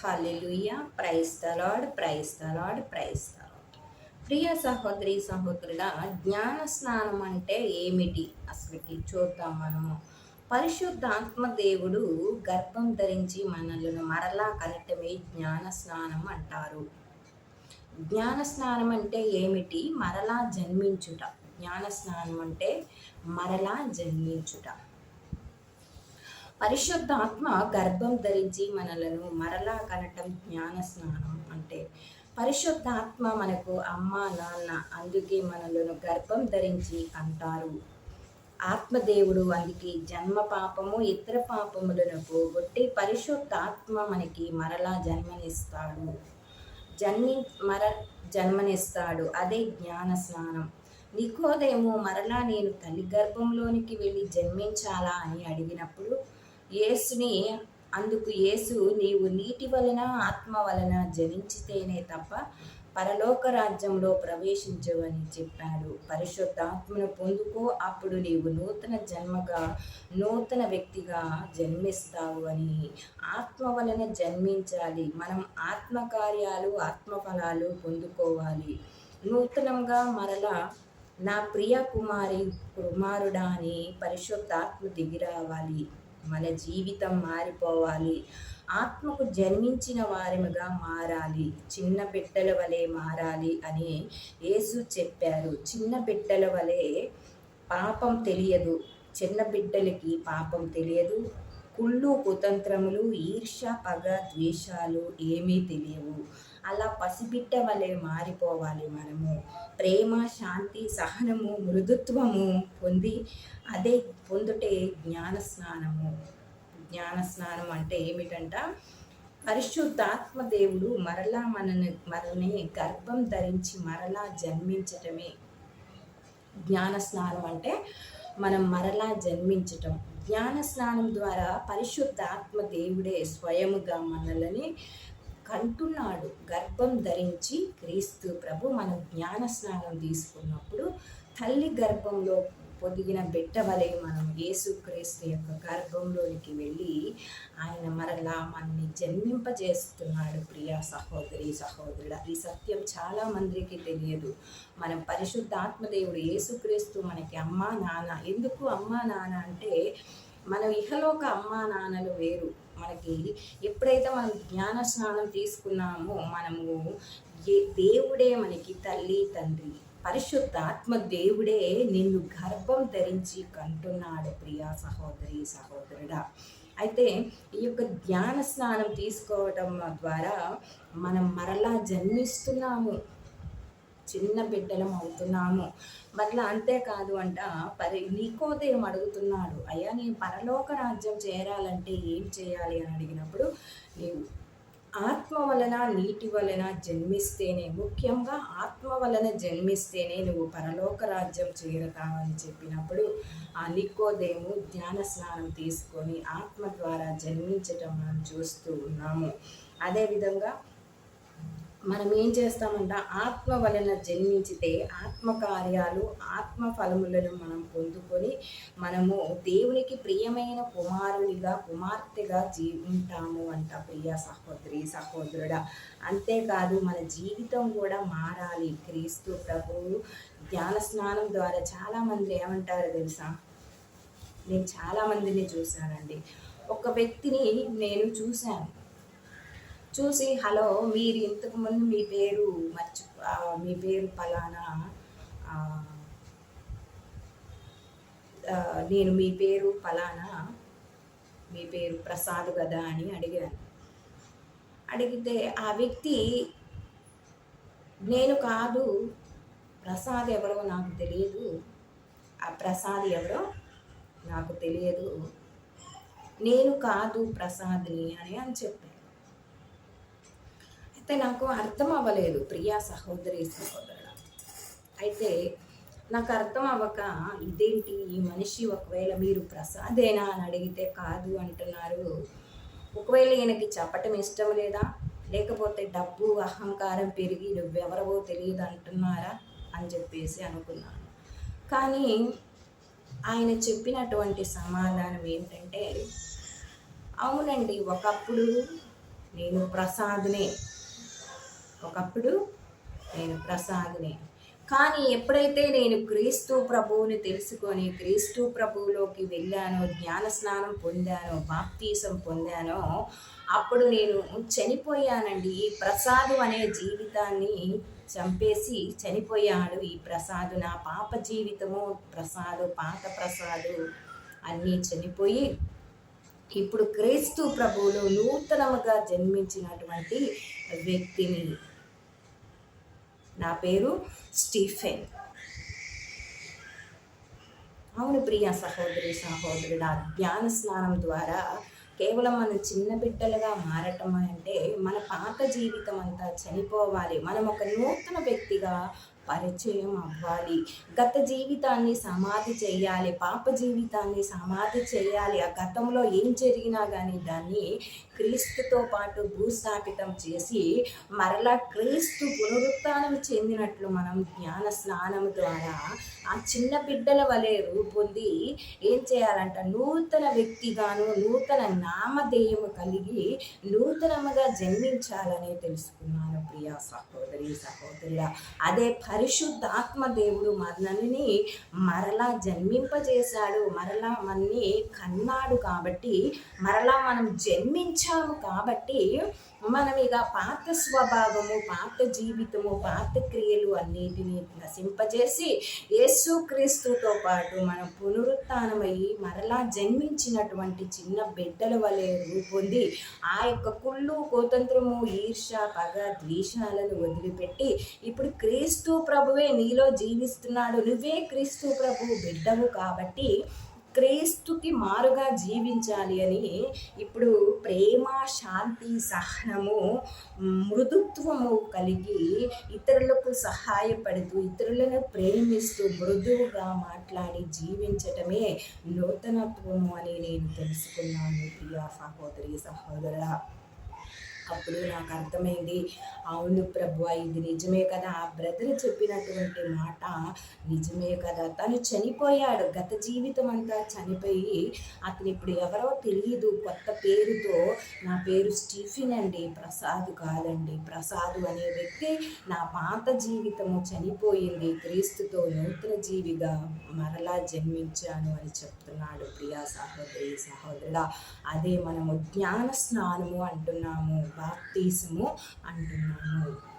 Hallelujah. Praise the praise praise ప్రియ సహోదరి సహోదరుల జ్ఞాన స్నానం అంటే ఏమిటి? అసలుకి చూద్దాం మనము. పరిశుద్ధాత్మ దేవుడు గర్భం ధరించి మనల్ని మరలా కలటమే జ్ఞాన స్నానం అంటారు. జ్ఞాన స్నానం అంటే ఏమిటి? మరలా జన్మించుట. జ్ఞాన స్నానం అంటే మరలా జన్మించుట. పరిశుద్ధాత్మ గర్భం ధరించి మనలను మరలా కనటం జ్ఞాన స్నానం అంటే పరిశుద్ధాత్మ మనకు అమ్మ నాన్న అందుకే మనలను గర్భం ధరించి అంటారు. ఆత్మదేవుడు అందుకే జన్మ పాపము ఇతర పాపములను పోగొట్టి పరిశుద్ధాత్మ మనకి మరలా జన్మనిస్తాడు. జన్మి మర జన్మనిస్తాడు. అదే జ్ఞాన స్నానం. నికోదేమో మరలా నేను తల్లి గర్భంలోనికి వెళ్ళి జన్మించాలా అని అడిగినప్పుడు యేసుని అందుకు యేసు నీవు నీటి వలన ఆత్మ వలన జనించితేనే తప్ప పరలోక రాజ్యంలో ప్రవేశించవని చెప్పాడు. పరిశుద్ధాత్మను పొందుకో అప్పుడు నీవు నూతన జన్మగా నూతన వ్యక్తిగా జన్మిస్తావు అని ఆత్మ వలన జన్మించాలి. మనం ఆత్మకార్యాలు ఆత్మఫలాలు పొందుకోవాలి. నూతనంగా మరలా నా ప్రియ కుమారి కుమారుడా అని పరిశుద్ధాత్మ దిగి రావాలి. మన జీవితం మారిపోవాలి. ఆత్మకు జన్మించిన వారిగా మారాలి. చిన్న బిడ్డల వలె మారాలి అని యేసు చెప్పారు. చిన్న బిడ్డల వలె పాపం తెలియదు. చిన్న బిడ్డలకి పాపం తెలియదు. కుళ్ళు కుతంత్రములు ఈర్ష పగ ద్వేషాలు ఏమీ తెలియవు. అలా పసిబిడ్డ వలె మారిపోవాలి మనము. ప్రేమ శాంతి సహనము మృదుత్వము పొంది అదే పొందుటే జ్ఞాన స్నానము జ్ఞాన స్నానం అంటే ఏమిటంట? పరిశుద్ధాత్మ దేవుడు మరలా మనని మనల్ని గర్భం ధరించి మరలా జన్మించటమే. జ్ఞాన స్నానం అంటే మనం మరలా జన్మించటం. జ్ఞాన స్నానం ద్వారా పరిశుద్ధాత్మ దేవుడే స్వయముగా మనల్ని కంటున్నాడు. గర్భం ధరించి క్రీస్తు ప్రభు మనం జ్ఞాన స్నానం తీసుకున్నప్పుడు తల్లి గర్భంలో పొదిగిన బిడ్డ వలె మనం యేసుక్రీస్తు యొక్క గర్భంలోనికి వెళ్ళి ఆయన మరలా మనని జన్మింపజేస్తున్నాడు ప్రియా సహోదరి సహోదరుడు. ఈ సత్యం చాలా మందికి తెలియదు. మనం పరిశుద్ధాత్మదేవుడు యేసుక్రీస్తు మనకి అమ్మా నాన్న. ఎందుకు అమ్మా నాన్న అంటే మనం ఇహలోక అమ్మా నాన్నలు వేరు. మనకి ఎప్పుడైతే మనం జ్ఞాన స్నానం తీసుకున్నామో మనము దేవుడే మనకి తల్లి తండ్రి పరిశుద్ధాత్మ దేవుడే నిన్ను గర్భం ధరించి కంటున్నాడు ప్రియా సహోదరి సహోదరుడా. అయితే ఈ యొక్క ధ్యాన స్నానం తీసుకోవటం ద్వారా మనం మరలా జన్మిస్తున్నాము. చిన్న బిడ్డలం అవుతున్నాము. మరలా అంతేకాదు అంట పరి నీకోదేం అడుగుతున్నాడు అయ్యా నేను పరలోక రాజ్యం చేరాలంటే ఏం చేయాలి? అని అడిగినప్పుడు నీవు ఆత్మ వలన నీటి వలన జన్మిస్తేనే ముఖ్యంగా ఆత్మ వలన జన్మిస్తేనే నువ్వు పరలోక రాజ్యం చేరతావని చెప్పినప్పుడు ఆ నికోదేము ధ్యాన స్నానం తీసుకొని ఆత్మ ద్వారా జన్మించటం మనం చూస్తూ ఉన్నాము. అదేవిధంగా మనం ఏం చేస్తామంట ఆత్మ వలన జన్మించితే ఆత్మకార్యాలు ఆత్మ ఫలములను మనం పొందుకొని మనము దేవునికి ప్రియమైన కుమారునిగా కుమార్తెగా జీవింటాము అంట ప్రియ సహోదరి సహోదరుడా. అంతేకాదు మన జీవితం కూడా మారాలి. క్రీస్తు ప్రభువు ధ్యాన స్నానం ద్వారా చాలామంది ఏమంటారు తెలుసా? నేను చాలామందిని చూశానండి. ఒక వ్యక్తిని నేను చూశాను. చూసి హలో మీరు ఇంతకుముందు మీ పేరు మర్చి మీ పేరు ఫలానా నేను మీ పేరు ఫలానా మీ పేరు ప్రసాద్ కదా? అని అడిగాను. అడిగితే ఆ వ్యక్తి నేను కాదు ప్రసాద్ ఎవరో నాకు తెలియదు. ఆ ప్రసాద్ ఎవరో నాకు తెలియదు. నేను కాదు ప్రసాద్ని అని అని చెప్పాను. అయితే నాకు అర్థం అవ్వలేదు ప్రియా సహోదరి సహోదరుడు. అయితే నాకు అర్థం అవ్వక ఇదేంటి ఈ మనిషి ఒకవేళ మీరు ప్రసాదేనా అని అడిగితే కాదు అంటున్నారు. ఒకవేళ ఈయనకి చెప్పటం ఇష్టం లేదా? లేకపోతే డబ్బు అహంకారం పెరిగి నువ్వెవరవో తెలియదు అంటున్నారా? అని చెప్పేసి అనుకున్నాను. కానీ ఆయన చెప్పినటువంటి సమాధానం ఏంటంటే అవునండి ఒకప్పుడు నేను ప్రసాద్నే ఒకప్పుడు నేను ప్రసాదిని కానీ ఎప్పుడైతే నేను క్రీస్తు ప్రభువుని తెలుసుకొని క్రీస్తు ప్రభువులోకి వెళ్ళానో జ్ఞాన స్నానం పొందానో బాప్తీసం పొందానో అప్పుడు నేను చనిపోయానండి. ఈ ప్రసాదు అనే జీవితాన్ని చంపేసి చనిపోయాడు. ఈ ప్రసాదు నా పాప జీవితము ప్రసాదు పాత ప్రసాదు అన్నీ చనిపోయి ఇప్పుడు క్రీస్తు ప్రభువులు నూతనముగా జన్మించినటువంటి వ్యక్తిని నా పేరు స్టీఫెన్. అవును ప్రియ సహోదరి సహోదరుడు ఆ జ్ఞాన స్నానం ద్వారా కేవలం మనం చిన్న బిడ్డలుగా మారటం అంటే మన పాత జీవితం అంతా చనిపోవాలి. మనం ఒక నూతన వ్యక్తిగా పరిచయం అవ్వాలి. గత జీవితాన్ని సమాధి చేయాలి పాప జీవితాన్ని సమాధి చేయాలి ఆ గతంలో ఏం జరిగినా కానీ దాన్ని క్రీస్తుతో పాటు భూస్థాపితం చేసి మరలా క్రీస్తు పునరుత్నం చెందినట్లు మనం జ్ఞాన స్నానం ద్వారా ఆ చిన్న బిడ్డల వలె రూపొంది ఏం చేయాలంట? నూతన వ్యక్తిగాను నూతన నామధేయము కలిగి నూతనముగా జన్మించాలని తెలుసుకున్నాను. ప్రియా సహోదరి సహోదరుల అదే పరిశుద్ధాత్మ దేవుడు మనల్ని మరలా జన్మింపజేశాడు. మరలా మనని కన్నాడు కాబట్టి మరలా మనం జన్మించాము కాబట్టి మనం ఇక పాత స్వభావము పాత జీవితము పాత క్రియలు అన్నిటినీ నశింపజేసి యేసుక్రీస్తుతో పాటు మనం పునరుత్నమయ్యి మరలా జన్మించినటువంటి చిన్న బిడ్డల వలె రూపొంది ఆ యొక్క కుళ్ళు కోతంత్రము ఈర్ష పగ ద్వేషాలను వదిలిపెట్టి ఇప్పుడు క్రీస్తు ప్రభువే నీలో జీవిస్తున్నాడు. నువ్వే క్రీస్తు ప్రభు బిడ్డవు కాబట్టి క్రీస్తుకి మారుగా జీవించాలి అని ఇప్పుడు ప్రేమ శాంతి సహనము మృదుత్వము కలిగి ఇతరులకు సహాయపడుతూ ఇతరులను ప్రేమిస్తూ మృదువుగా మాట్లాడి జీవించటమే నూతనత్వము అని నేను తెలుసుకున్నాను. ప్రియా సహోదరి సహోదర అప్పుడు నాకు అర్థమైంది. అవును ప్రభు ఇది నిజమే కదా. ఆ బ్రదర్ చెప్పినటువంటి మాట నిజమే కదా. తను చనిపోయాడు. గత జీవితం అంతా చనిపోయి అతను ఇప్పుడు ఎవరో తెలియదు కొత్త పేరుతో నా పేరు స్టీఫిన్ అండి ప్రసాద్ కాదండి. ప్రసాద్ అనే వ్యక్తి నా పాత జీవితము చనిపోయింది. క్రీస్తుతో నూతన జీవిగా మరలా జన్మించాను అని చెప్తున్నాడు ప్రియా సహోదరి సహోదరుడా. అదే మనము జ్ఞాన స్నానము అంటున్నాము. బాప్తీసము అంటున్నాను.